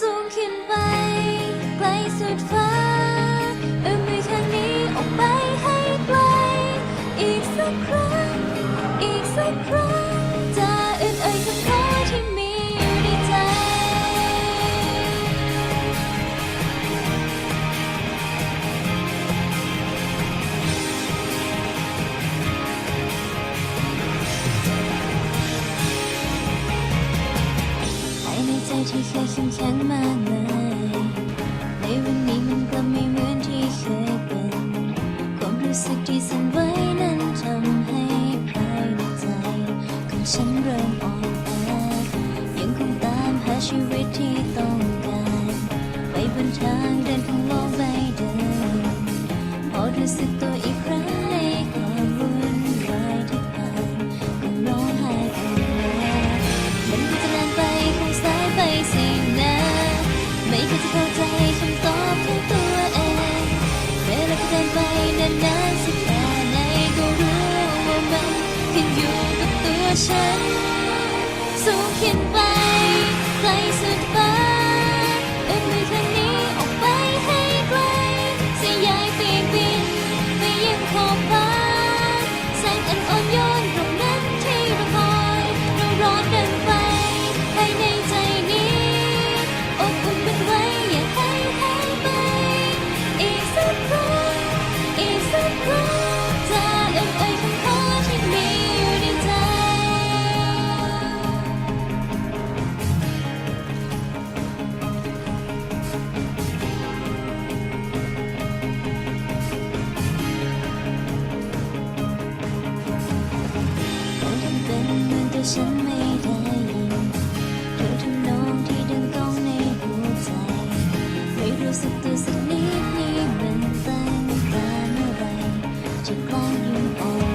สูงขึ้นไปไกลสุดฟ้า ในใจที่เคยเข้มแข็งมากเลยในวันนี้มันกลับไม่เหมือนที่เคยเป็นความรู้สึกที่สั่นไหวนั้นทำให้ภายในใจของฉันเริ่มอ่อนแอยังคงตามหาชีวิตที่ต้องการไปบนทางเดินของโลกใบเดิมพอรู้สึกตัวอีกครั้ง ขึ้นอยู่กับตัวฉัน สูงขึ้นไปไกลสุดฟ้า ฉันไม่ได้ยินเธอทำนองที่ดังก้องในหัวใจ ไม่รู้สึกตัวสักนิดนี่มันตั้งแต่เมื่อไหรจะกล้ายืนอ่อนแอจิน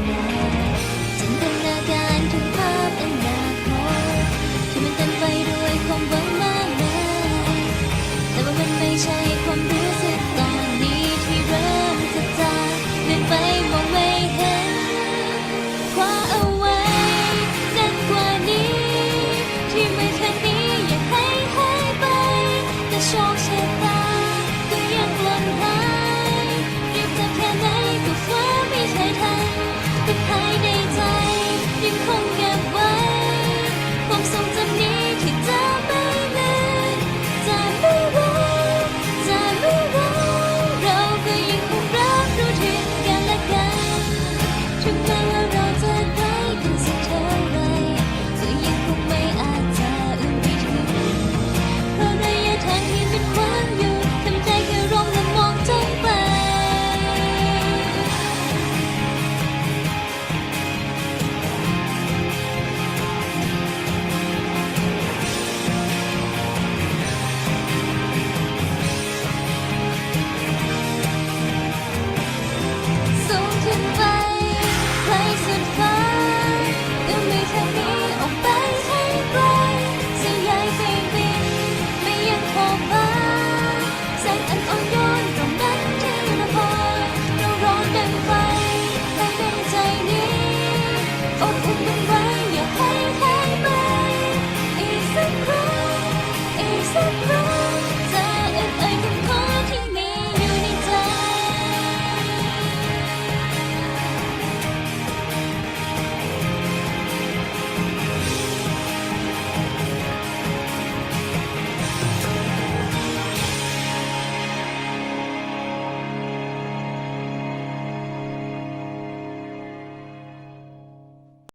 ที่มือ Thank you.